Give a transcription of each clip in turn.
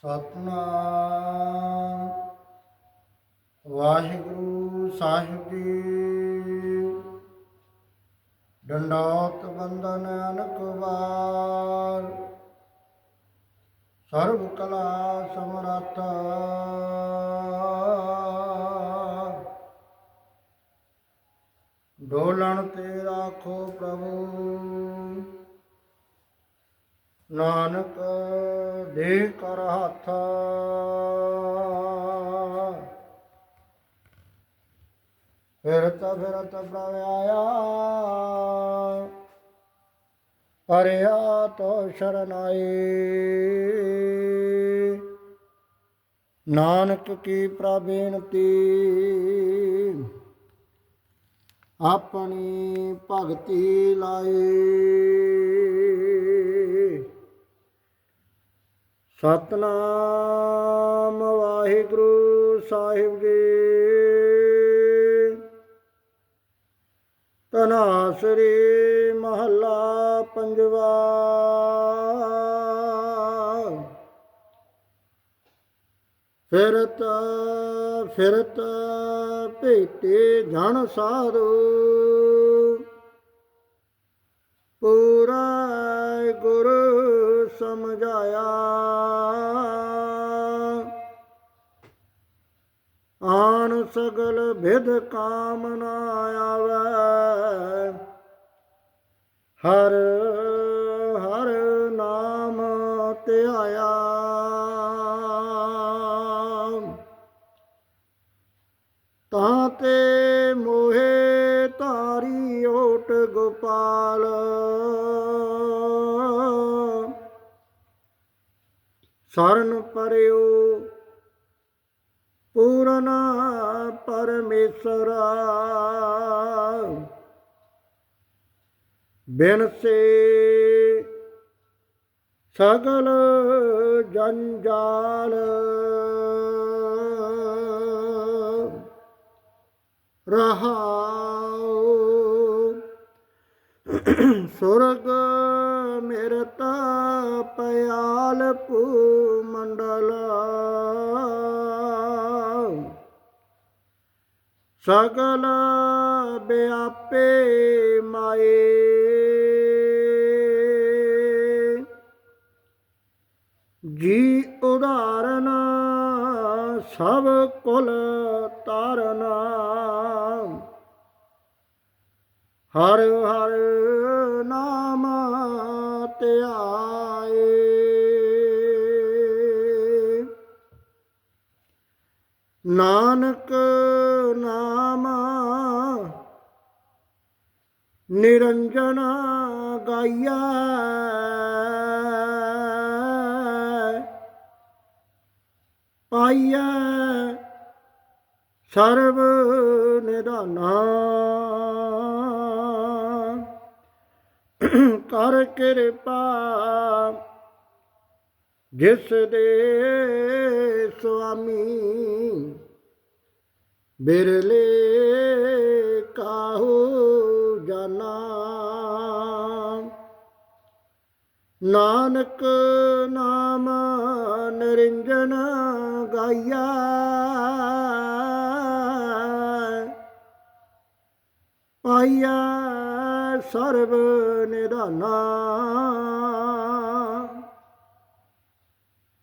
ਸਤਨਾਮ। ਵਾਹਿਗੁਰੂ ਸਾਹਿਬ ਜੀ। ਡੰਡਾਤ ਬੰਦਨ ਅਨਕ ਵਾਰ। ਸਰਬ ਕਲਾ ਸਮਰੱਥ। ਡੋਲਣ ਤੇ ਰਾਖੋ ਪ੍ਰਭੂ। ਨਾਨਕ ਦੇ ਕਰ ਹੱਥ। ਫਿਰਤ ਫਿਰਤ ਪ੍ਰਭ ਆਇਆ। ਪਰਿਆ ਤੋ ਸ਼ਰਨਾਈ ਨਾਨਕ ਕੀ ਪ੍ਰਬੇਨਤੀ ਆਪਣੀ ਭਗਤੀ ਲਾਏ। ਸਤਨਾਮ ਵਾਹਿਗੁਰੂ ਸਾਹਿਬ ਜੀ। ਤਨਾਸਰੀ ਮਹੱਲਾ ਪੰਜਵਾ। ਫਿਰਤ ਫਿਰਤ ਭੇਟੇ ਜਣ ਸਾਧੂ। ਪੂਰਾ ਗੁਰੂ ਸਮਝਾਇਆ। ਆਨ ਸਗਲ ਵਿਦ ਕਾਮਨਾ ਆਵੇ। ਹਰ ਹਰ ਨਾਮ ਧਿਆਇਆ। ਤਾਂ ਤੇ ਮੋਹੇ ਧਾਰੀ ਓਟ ਗੋਪਾਲ। ਸਰਨ ਪਰਿਓ ਪੂਰਨ ਪਰਮੇਸ਼ਰਾ। ਬਿਨਸੇ ਸਗਲ ਜੰਜਾਲ। ਰਹਾਉ ਸੁਰਗ ਮਿਰਤ ਪਿਆਲ ਪੂ ਮੰਡਲ। ਸਗਲ ਬਿਆਪੇ ਮਾਏ। ਜੀ ਉਦਾਹਰਨ ਸਭ ਕੁਲ ਤਾਰਨਾ ਹਰ ਹਰ ਨਾਮ ਧਿਆਏ ਨਾਨਕ ਨਾਮ ਨਿਰੰਜਨ ਗਾਇਆ ਪਾਈਐ ਸਰਬ ਨਿਧਾਨਾ। ਕਰ ਕਿਰਪਾ ਜਿਸ ਦੇ ਸੁਆਮੀ ਬਿਰਲੇ ਕਾਹੂ ਜਾਨਾ। ਨਾਨਕ ਨਾਮ ਨਰਿੰਜਨ ਗਾਇਆ। ਪਾਇਆ ਸਰਬ ਨਿਧਾਨਾ।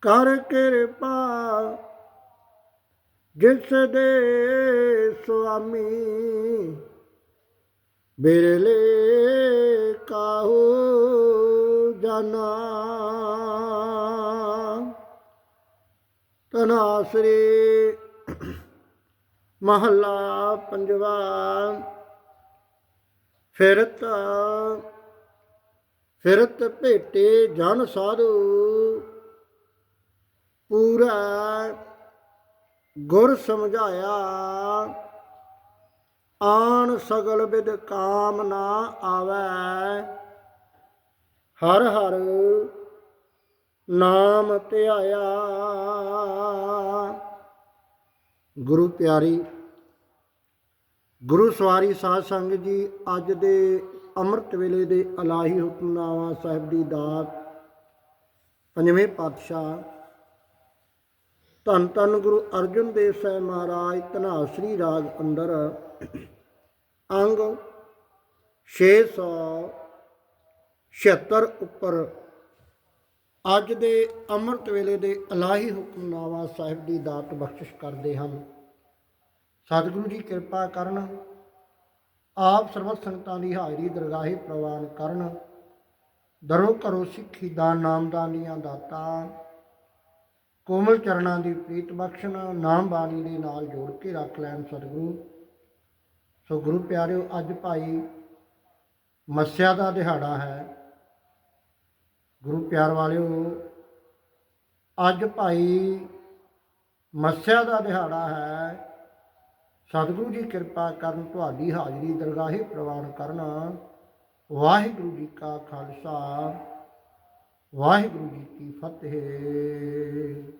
ਕਰ ਕਿਰਪਾ, ਜਿਸ ਦੇ ਸੁਆਮੀ ਬਿਰਲੇ ਕਾਹੂ ਜਾਨਾ ਤਨਾਸਰੀ ਮਹੱਲਾ ਪੰਜਵਾ, ਫਿਰਤ ਫਿਰਤ ਭੇਟੇ ਜਨ ਸਾਧੂ। ਪੂਰਾ ਗੁਰ ਸਮਝਾਇਆ। ਆਣ ਸਗਲ ਵਿਦ ਕਾਮ ਨਾ ਆਵੈ। ਹਰ ਹਰ ਨਾਮ ਧਿਆਇਆ। ਗੁਰੂ ਪਿਆਰੀ, ਗੁਰੂ ਸਵਾਰੀ ਸਾਧ ਸੰਗਤ ਜੀ, ਅੱਜ ਦੇ ਅੰਮ੍ਰਿਤ ਵੇਲੇ ਦੇ ਅਲਾਹੀ ਹੁਕਮਨਾਮਾ ਸਾਹਿਬ ਦੀ ਦਾਤ ਪੰਜਵੇਂ ਪਾਤਸ਼ਾਹ ਧੰਨ ਧੰਨ ਗੁਰੂ ਅਰਜਨ ਦੇਵ ਸਾਹਿਬ ਮਹਾਰਾਜ ਧਨਾਸਰੀ ਰਾਗ ਅੰਦਰ। ਅੰਗ 676 ਉੱਪਰ। ਅੱਜ ਦੇ ਅੰਮ੍ਰਿਤ ਵੇਲੇ ਦੇ ਇਲਾਹੀ ਹੁਕਮਨਾਮਾ ਸਾਹਿਬ ਦੀ ਦਾਤ ਬਖਸ਼ਿਸ਼ ਕਰਦੇ ਹਨ। ਸਤਿਗੁਰੂ ਜੀ ਕਿਰਪਾ ਕਰਨ, ਆਪ ਸਰਬਤ ਸੰਗਤਾਂ ਦੀ ਹਾਜ਼ਰੀ ਦਰਗਾਹੇ ਪ੍ਰਵਾਨ ਕਰਨ। ਦਰੋਂ ਘਰੋਂ ਸਿੱਖੀ ਦਾ ਨਾਮਦਾਨੀਆਂ ਦਾਤਾ ਕੋਮਲ ਚਰਨਾਂ ਦੀ ਪ੍ਰੀਤ ਬਖਸ਼ਣ, ਨਾਮ ਬਾਣੀ ਦੇ ਨਾਲ ਜੋੜ ਕੇ ਰੱਖ ਲੈਣ ਸਤਿਗੁਰੂ। ਸੋ ਗੁਰੂ ਪਿਆਰਿਓ, ਅੱਜ ਭਾਈ ਮੱਸਿਆ ਦਾ ਦਿਹਾੜਾ ਹੈ। ਗੁਰੂ ਪਿਆਰ ਵਾਲਿਓ, ਅੱਜ ਭਾਈ ਮੱਸਿਆ ਦਾ ਦਿਹਾੜਾ ਹੈ। ਸਤਿਗੁਰੂ ਜੀ ਕਿਰਪਾ ਕਰਨ ਤੁਹਾਡੀ ਹਾਜ਼ਰੀ ਦਰਗਾਹੇ ਪ੍ਰਵਾਨ ਕਰਨਾ। ਵਾਹਿਗੁਰੂ ਜੀ ਕਾ ਖਾਲਸਾ। ਵਾਹਿਗੁਰੂ ਜੀ ਕੀ ਫਤਿਹ।